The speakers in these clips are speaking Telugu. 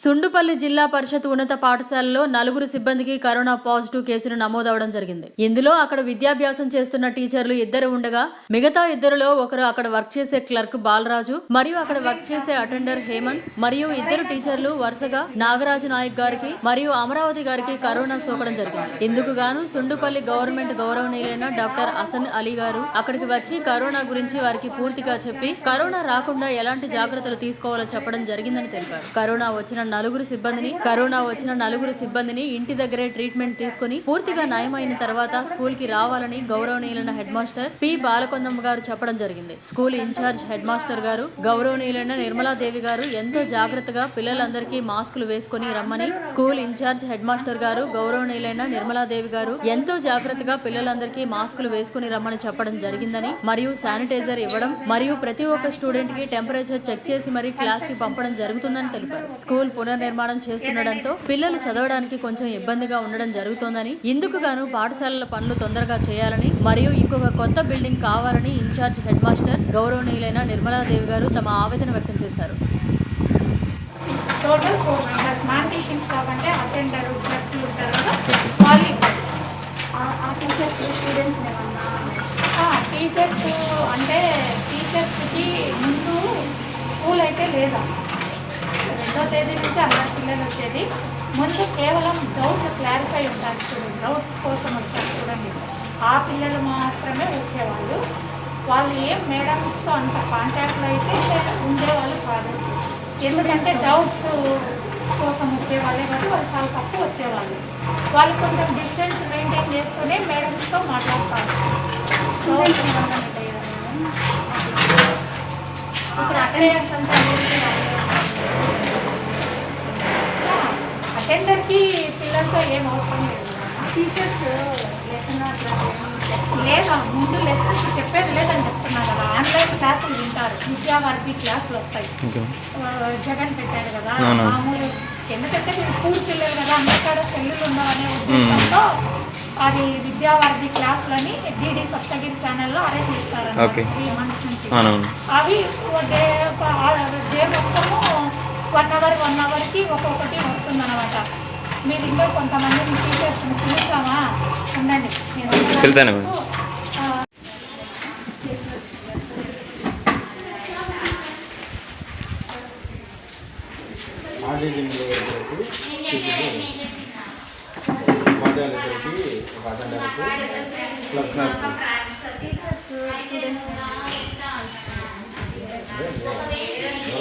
సుండుపల్లి జిల్లా పరిషత్ ఉన్నత పాఠశాలలో నలుగురు సిబ్బందికి కరోనా పాజిటివ్ కేసులు నమోదవడం జరిగింది. ఇందులో అక్కడ విద్యాభ్యాసం చేస్తున్న టీచర్లు ఇద్దరు ఉండగా మిగతా ఇద్దరులో ఒకరు అక్కడ వర్క్ చేసే క్లర్క్ బాలరాజు మరియు అక్కడ వర్క్ చేసే అటెండర్ హేమంత్ మరియు ఇద్దరు టీచర్లు వరుసగా నాగరాజు నాయక్ గారికి మరియు అమరావతి గారికి కరోనా సోకడం జరిగింది. ఇందుకు గాను సుండుపల్లి గవర్నమెంట్ గౌరవనీయులైన డాక్టర్ అసన్ అలీ గారు అక్కడికి వచ్చి కరోనా గురించి వారికి పూర్తిగా చెప్పి కరోనా రాకుండా ఎలాంటి జాగ్రత్తలు తీసుకోవాలో చెప్పడం జరిగిందని తెలిపారు. కరోనా వచ్చిన నలుగురు సిబ్బందిని కరోనా వచ్చిన నలుగురు సిబ్బందిని ఇంటి దగ్గరే ట్రీట్మెంట్ తీసుకుని పూర్తిగా నయమైన తర్వాత స్కూల్కి రావాలని గౌరవనీయులైన హెడ్ మాస్టర్ పి. బాలకొందమ్మ గారు చెప్పడం జరిగింది. స్కూల్ ఇన్ఛార్జ్ హెడ్ మాస్టర్ గారు గౌరవనీయులైన నిర్మలాదేవి గారు ఎంతో జాగ్రత్తగా పిల్లలందరికీ మాస్కులు వేసుకుని రమ్మని స్కూల్ ఇన్ఛార్జ్ హెడ్ మాస్టర్ గారు గౌరవనీయులైన నిర్మలాదేవి గారు ఎంతో జాగ్రత్తగా పిల్లలందరికీ మాస్కులు వేసుకుని రమ్మని చెప్పడం జరిగిందని మరియు శానిటైజర్ ఇవ్వడం మరియు ప్రతి ఒక్క స్టూడెంట్కి టెంపరేచర్ చెక్ చేసి మరీ క్లాస్కి పంపడం జరుగుతుందని తెలిపారు. స్కూల్ పునర్నిర్మాణం చేస్తుండటంతో పిల్లలు చదవడానికి కొంచెం ఇబ్బందిగా ఉండడం జరుగుతోందని ఇందుకు గాను పాఠశాలల పనులు తొందరగా చేయాలని మరియు ఇంకొక కొత్త బిల్డింగ్ కావాలని ఇన్ఛార్జ్ హెడ్ మాస్టర్ గౌరవనీయులైన నిర్మలాదేవి గారు తమ ఆవేదన వ్యక్తం చేశారు. Total four members teaching staff అంటే అటెండర్ వాళ్ళు ఆ టీచర్స్ స్టూడెంట్స్ టీచర్స్ అంటే టీచర్స్కి ముందు స్కూల్ అయితే లేదా? తేదీ నుంచి అందరు పిల్లలు వచ్చేది. ముందు కేవలం డౌట్స్ క్లారిఫై ఉంటారు చూడండి. డౌట్స్ కోసం వచ్చారు చూడండి. ఆ పిల్లలు మాత్రమే వచ్చేవాళ్ళు. వాళ్ళు ఏం మేడమ్స్తో అంత కాంటాక్ట్లో అయితే ఉండేవాళ్ళు కాదు. ఎందుకంటే డౌట్స్ కోసం వచ్చేవాళ్ళే కాబట్టి వాళ్ళు చాలా తక్కువ వచ్చేవాళ్ళు. వాళ్ళు కొంచెం డిస్టెన్స్ మెయింటైన్ చేసుకుని మేడమ్స్తో మాట్లాడతారు. ఇప్పుడు అటెండర్స్ పిల్లలతో ఏం అవసరం లేదు. టీచర్స్ లెసన్ లేదా ముందు లెసన్స్ చెప్పేది లేదని చెప్తున్నా కదా. ఆన్లైన్ క్లాసులు వింటారు. విద్యావారికి క్లాసులు వస్తాయి. జగన్ పెట్టాడు కదా. మామూలు ఎందుకంటే మీరు స్కూల్ పిల్లలు కదా. అందరికాడ సెల్లులు ఉండవనే ఉద్దేశంతో అది విద్యావారికి క్లాసులని డిడి సప్తగిరి ఛానల్లో అరేంజ్ చేస్తారు. త్రీ మంత్స్ నుంచి. అవి డే డే మొత్తము వన్ అవర్ వన్ అవర్కి ఒక్కొక్కటి వస్తుందన్నమాట. మీరు ఇంకా కొంతమంది టీచర్స్ పిలుస్తామా ఉండండి. ఉపాధ్యాయులకి క్లబ్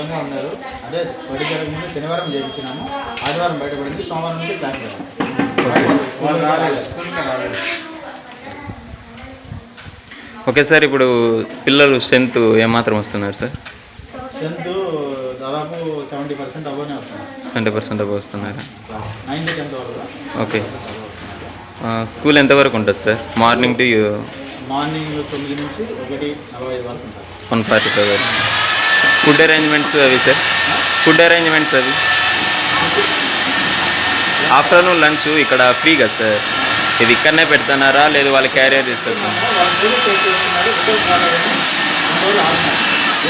దూరంగా ఉన్నారు. అదే బడి జరగక ముందు శనివారం చేయించినాము. ఆదివారం బయటపడింది సోమవారం నుంచి క్లాస్ ఓకే. సార్ ఇప్పుడు పిల్లలు స్ట్రెంత్ ఏమాత్రం వస్తున్నారు సార్? స్ట్రెంత్ దాదాపు సెవెంటీ పర్సెంట్ అవ్వనే వస్తున్నారు. సెవెంటీ పర్సెంట్ అబౌ వస్తున్నారా? క్లాస్ నైన్త్ టెన్త్ వరకు ఓకే. స్కూల్ ఎంతవరకు ఉంటుంది సార్? మార్నింగ్ టు మార్నింగ్ తొమ్మిది నుంచి ఒకటి నలభై ఐదు వరకు ఉంటారు వన్ ఫార్టీ ఫైవ్ వరకు. ఫుడ్ అరేంజ్మెంట్స్ అవి సార్. ఫుడ్ అరేంజ్మెంట్స్ అవి. ఆఫ్టర్నూన్ లంచ్ ఇక్కడ ఫ్రీ కదా సార్. ఇది ఇక్కడనే పెడుతున్నారా? లేదు వాళ్ళు క్యారియర్ ఆగుతున్నారు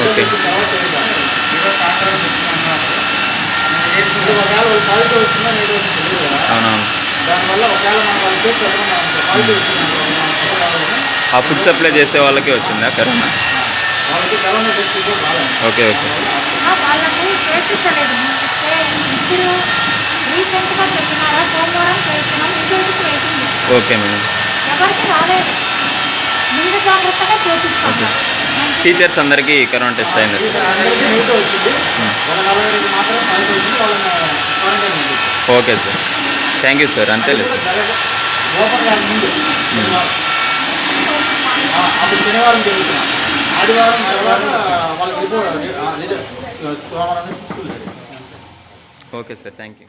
ఓకే. అవునవును. ఆ ఫుడ్ సప్లై చేసే వాళ్ళకి వచ్చిందా కరోనా? Okay okay. ఆ, వాళ్ళకు చేపించలేదు ఇప్పుడు రీసెంట్గా చెప్పినారా సోమవారం చేస్తున్నాం. ఇంకొకటి వేసింది ఓకే మేడం. ఎవరికి రాలేదు. ముందు జాగ్రత్తగా చేపిస్తాం టీచర్స్ అందరికీ కరోనా టెస్ట్ అయింది. Sir okay sir. Thank you sir. అంతే లేదు. ఓపెన్ కాక ముందు శనివారం. ఆ, అప్పుడు శనివారం జరుగుతున్నాం ఆదివారం తర్వాత వాళ్ళకి రిపోర్ట్ సోమవారం నుంచి school okay sir thank you